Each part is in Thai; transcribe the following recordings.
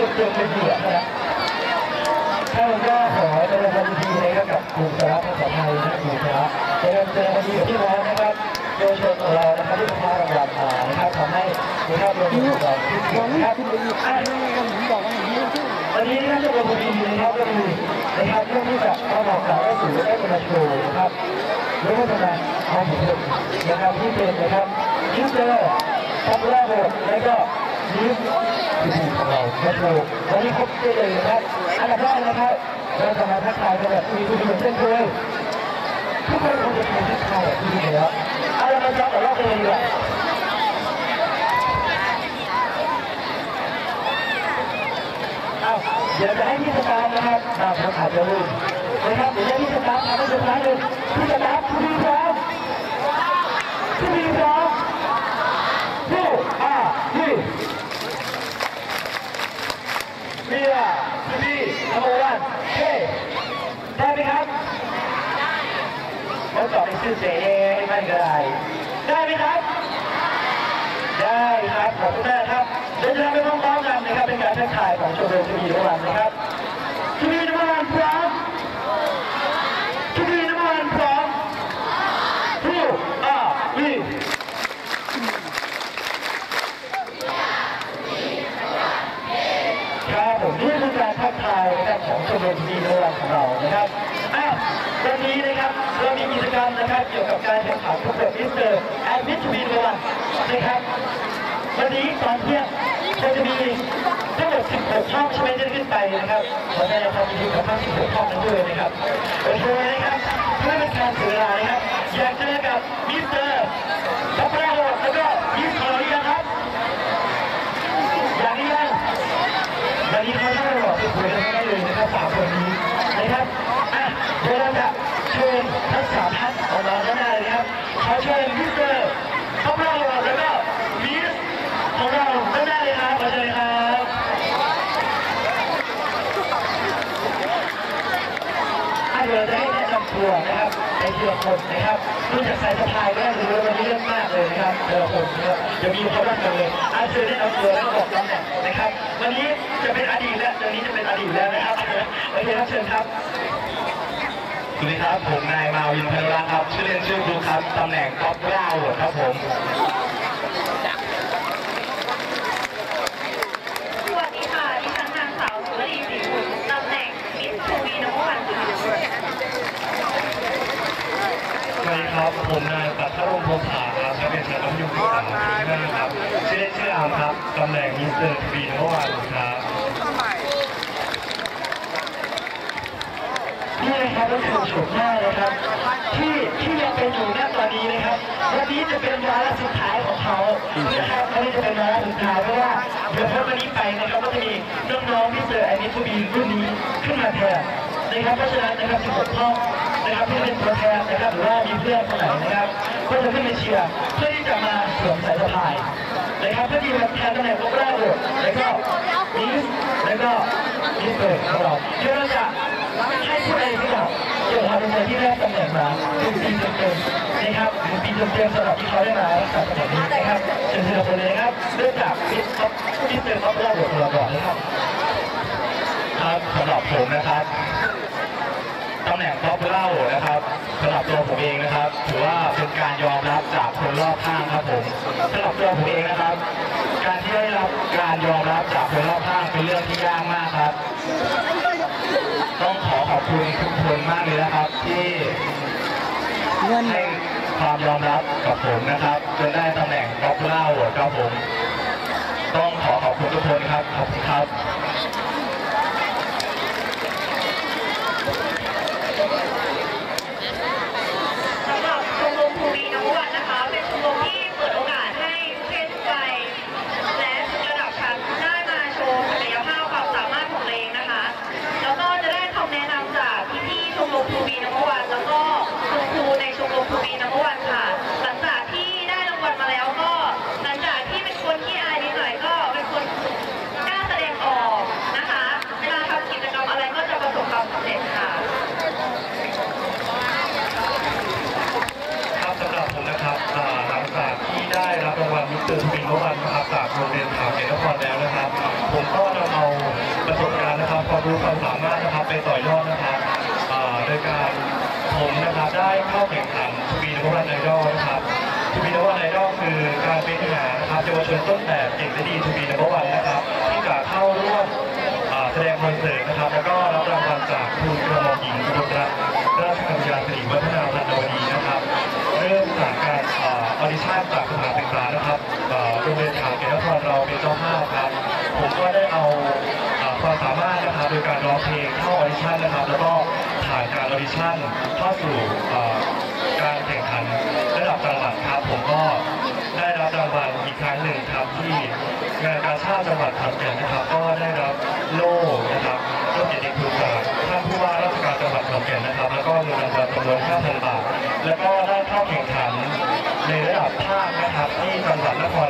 ตัวเองเป็นเหยื่อนะครับถ้านก็ขอจะเป็นวันดีนะครับกับกลุ่มสาระภาษาไทยนะกลุ่มสาจะเริ่มเจอวันดีที่ร้านนะครับโดยชนของเรานะครับที่พาเราหลับมานะครับทำให้คุณภาพรวมของเราที่ดีนะครับวันนี้น่าจะเป็นวันดีนะครับก็คือนะครับเรื่องที่จะเข้าบอกสาวได้สู่ได้เป็นโชว์นะครับเรื่องทำงานของผมนะครับที่เป็นนะครับคิดเจอทำแรกเลยแล้วก็ยิ้ม ทีของเรามาโชว์วันนี้ครบได้เลยนะครับอันดับแรกนะครับเราจะมาทักทายกันแบบมีคุณผู้ชมเช่นเคยทุกคนคงจะมีทักทายแบบที่ดีแล้วเอาละมาจับกับเรากันเลยดีกว่าเอาเดี๋ยวจะให้พี่สตาร์นะครับตามผมอาจจะลืมนะครับเดี๋ยวให้พี่สตาร์ทำให้ดูครั้งหนึ่งพี่สตาร์ทคุณมีพร้อมคุณมีพร้อมผู้อาพี่ เบียร์พี่นัมเบอร์วันเฮ้ได้ไหมครับเขาตอบในชื่อเสียงให้มันก็ได้ได้ไหมครับ ได้ครับ ขอบคุณมากครับ เดี๋ยวจะทำไปพร้อมๆกันนะครับ เป็นการทักทายของชมรมทีวีทุกวันนะครับทีวีทุกวันพร้อมทีวีทุกวันพร้อมผู้อาวีครับผมนี่คือการทักทายนะครับของชมรมทีวีทุกวันของเรานะครับอ้าววันนี้นะครับเรามีกิจกรรมนะครับเกี่ยวกับการแข่งขันประกวดมิสเตอร์แอนด์มิสทีวีทุกวั นะครับ วันนี้ตอนเที่ยงเราจะมีทั้งหมด 16 ช่องใช่ไหมที่จะขึ้นไปนะครับขอแสดงความยินดีกับทั้ง 16 ช่องนั้นด้วยนะครับโอเคนะครับเพื่อเป็นการเสียเวลานะครับ อยากเจอกับมิสเตอร์ดับเบิลโหดแล้วก็มิสคอร์เรียครับ อยากหรือยังวันนี้เขาต้หลอกไปคุยกันได้เลยนะครับสามคนนี้นะครับอะเดี๋ยวเราจะเชิญทั้งสามท่านออกมาด้านหน้าเลยนะครับขอเชิญมิสเตอร์ดับเบิลโหดแล้วก็มิสของเราด้านหน้าเลยครับขอเชิญครับอะเดี๋ยวเราจะ ให้แนะนำตัวนะครับในทีละคนนะครับรู้จักสายสะพายก็ได้หรือว่าวันนี้เรื่องมากเลยนะครับทีละคนนะครับเดี๋ยวมีเขาบ้างกันเลยอาเชิญแนะนำตัวแล้วก็บอกตำแหน่งนะครับ วันนี้จะเป็นอดีตแล้ววันนี้จะเป็นอดีตแล้วนะครับโอเคครับเชิญครับสวัสดีครับ ผมนายมาวินเพลรัตน์ครับ ชื่อเล่นชื่อครูครับ ตำแหน่งท็อปเก้าครับผม สวัสดีค่ะ ดิฉันนางสาวสุวรีศรีบุตรตำแหน่งมิสทูวีนัมวันค่ะ สวัสดี ครับผมนายปัทรมพงผาครับและเป็นชาวยุคสามที่ห้าครับชื่อเล่นชื่ออามครับตำแหน่งมิสเตอร์ทีวีนวันครับนี่นะครับก็คือโฉมหน้านะครับ ที่ที่ยังเป็นอยู่ณตอนนี้นะครับวันนี้จะเป็นวาระสุดท้ายของเขานะครับวันนี้จะเป็นวาระสุดท้ายเพราะว่าเดี๋ยวพ้นวันนี้ไปนะครับก็จะมีน้องๆที่เจอไอนิทูบีรุ่นนี้ขึ้นมาแทนนะครับเพราะฉะนั้นนะครับ16ห้อง นะครับที่เป็นตัวแทนนะครับหรือว่ามีเพื่อนคนไหนนะครับก็จะขึ้นมาเชียร์เพื่อที่จะมาสวมสายสะพายนะครับเพื่อที่จะแทนตำแหน่งโลกแรกเลยแล้วก็มิสแล้วก็มิสเตอร์ของเราเดี๋ยวเราจะให้ผู้ใดที่บอกเกี่ยวกับดำเนินที่ได้ตำแหน่งมาหนึ่งปีเต็มๆนะครับหนึ่งปีเต็มๆสำหรับที่เขาได้มารักษาตำแหน่งนี้นะครับเชิญทีละคนเลยนะครับเริ่มจากมิสท็อปมิสเตอร์ท็อปแรกของเราก่อนนะครับครับสำหรับผมนะครับ ตำแหน่งท็อปเล่านะครับสำหรับตัวผมเองนะครับ ถือว่าเป็นการยอมรับจากคนรอบข้างครับผมสำหรับตัวผมเองนะครับ การที่ได้รับการยอมรับจากคนรอบข้างเป็นเรื่องที่ยากมากครับ ต้องขอขอบคุณทุกคนมากเลยนะครับ ที่ให้ความยอมรับกับผมนะครับจนได้ตำแหน่งท็อปเล่าครับผม ต้องขอขอบคุณทุกคนครับขอบคุณครับ สำหรับชมรมทูวีนัมวันนะคะ เป็นชมรมที่เปิดโอกาสให้ทุกเพศทุกวัยและทุกระดับชั้นได้มาโชว์ศักยภาพความสามารถของตัวเองนะคะ แล้วก็จะได้คำแนะนำจากพี่ๆชมรมทูวีนัมวันแล้วก็คุณครูในชมรมทูวีนัมวันค่ะ หลังจากที่ได้รางวัลมาแล้วก็ หลังจากที่เป็นคนที่อายนิดหน่อยก็เป็นคนกล้าแสดงออกนะคะ เวลาทำกิจกรรมอะไรก็จะประสบความสำเร็จค่ะ ครับสำหรับผมนะครับอ่าหลังจากที่ได้รับ รางวัลมิสเตอร์ทวินวันนะครับจากโรงเรียนข่าวเขตนครแล้วนะครับ ผมก็นำเอาประสบการณ์นะครับความรู้ความสามารถนะครับไปต่อยอดนะครับโดยการผมนะครับได้เข้าแข่งขันทูบีนวันไอดอลนะครับทูบีนวันไอดอลคือการเป็นหานะครับเยาวชนต้นแบบเก่งและดีทูบีนวันนะครับที่จะเข้าร่วมแสดงคอนเสิร์ตนะครับ แล้วก็รับรางวัลจากทูลกระหม่อมหญิงกรมรัตน เราเป็นเจ้าภาพครับ ผมก็ได้เอาความสามารถนะครับโดยการร้องเพลงเข้าออดิชั่นนะครับ แล้วก็ผ่านการออดิชั่นเข้าสู่การแข่งขันระดับจังหวัดครับ ผมก็ได้รับรางวัลอีกครั้งหนึ่งครับที่งานการชาติจังหวัดขอนแก่นนะครับ ก็ได้รับโล่นะครับโล่เกียรติคุณจากท่านผู้ว่าราชการจังหวัดขอนแก่นนะครับ แล้วก็เงินรางวัลจำนวน5,000บาทแล้วก็ได้เข้าแข่งขันในระดับภาคนะครับที่จังหวัดนคร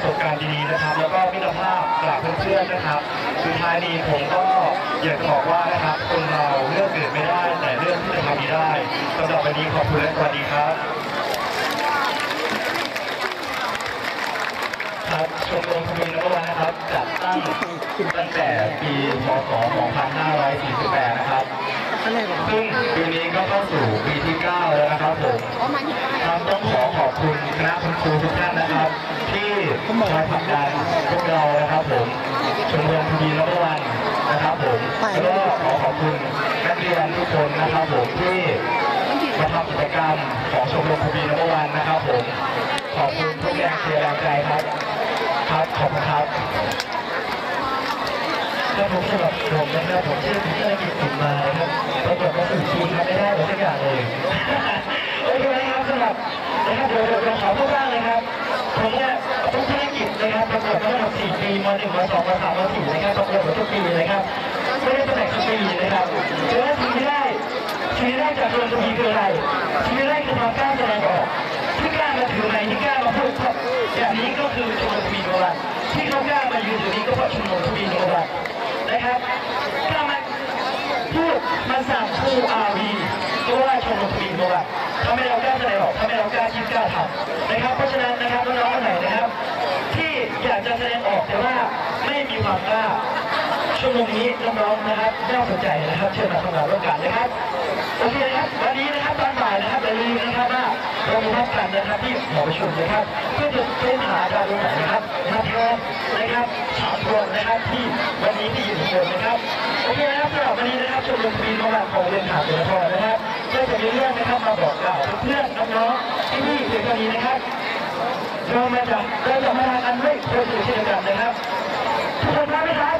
ประสบการณ์ดีๆนะครับ แล้วก็มิตรภาพจากเพื่อนๆนะครับ สุดท้ายนี้ผมก็อยากจะบอกว่านะครับคนเราเลือกเกิดไม่ได้แต่เลือกที่จะทำดีได้สำหรับวันนี้ขอบคุณและสวัสดีครับครับชมรมทวีนวันนะครับจัดตั้งตั้งแต่ปีพศ 2548 นะครับ ซึ่งปีนี้ก็เข้าสู่ปีที่ 9 แล้วนะครับผมอ๋อมาที่ป้ายครับต้องขอขอบคุณคณะคุณครูทุกท่านนะครับ ที่คอยผลักดันพวกเรานะครับผมชมรมทวีนวันนะครับผมแล้วก็ขอขอบคุณนักเรียนทุกคนนะครับผมที่มาทำกิจกรรมของชมรมทวีนวันนะครับผมขอบคุณทุกแรงเชียร์แรงใจครับ ครับขอบคุณครับ ครับผมสำหรับผมนะครับผมชื่อพิเชษกิจสิมาครับปรากฏว่าสื่อทีครับไม่ได้เลยสักอย่างเลยโอเคนะครับสำหรับนะครับเดี๋ยวเดี๋ยวเราขอพูดบ้างนะครับผมเนี่ยทุกธุรกิจนะครับประกวดมาทั้งหมด4ปีมา1มา2มา3มา4นะครับประกวดมาทุกปีนะครับไม่ได้ตำแหน่งทุกปีนะครับแต่ว่าสิ่งที่ได้สิ่งที่ได้จากโรงทุกปีคืออะไรสิ่งที่ได้คือความกล้าแสดงออกที่กล้ามาถือไมค์ที่กล้ามาพูดอย่างนี้ก็คือชมรมทวีโนรัตที่เขากล้ามายืนตรงนี้ก็เพราะชมรมทวีโนะครับกล้ามาพูดมันสั่งคู่อาวีก็ว่าชมรมทวีโนรัตทำให้เรากล้าแสดงออกทำให้เรากล้าคิดกล้าทำนะครับ เพราะฉะนั้นนะครับน้องๆคนไหนนะครับ ที่อยากจะแสดงออกแต่ว่าไม่มีความกล้าชมรมนี้น้องๆนะครับน่าสนใจนะครับเชิญมาทำงานร่วมกันนะครับโอเคนะครับวันนี้นะครับตอนบ่ายนะครับอย่าลืมนะครับว่าเรามีนัดกันนะครับที่หอประชุมนะครับ เพื่อจะเฟ้นหาดาวดวงไหนนะครับ นะครับสามดวงนะครับที่วันนี้ที่อยู่ทุกคนนะครับโอเคนะครับสำหรับวันนี้นะครับชมรมปีนของเราของเรียนถามสุนทรนะครับก็จะมีเรื่องนะครับมาบอกกล่าวเพื่อนน้องๆที่นี่เพียงเท่านี้นะครับเรามาจากเราจะมาทานกันไม่เคยถือเช่นเดียวกันนะครับทุกคนพร้อมไหมครับ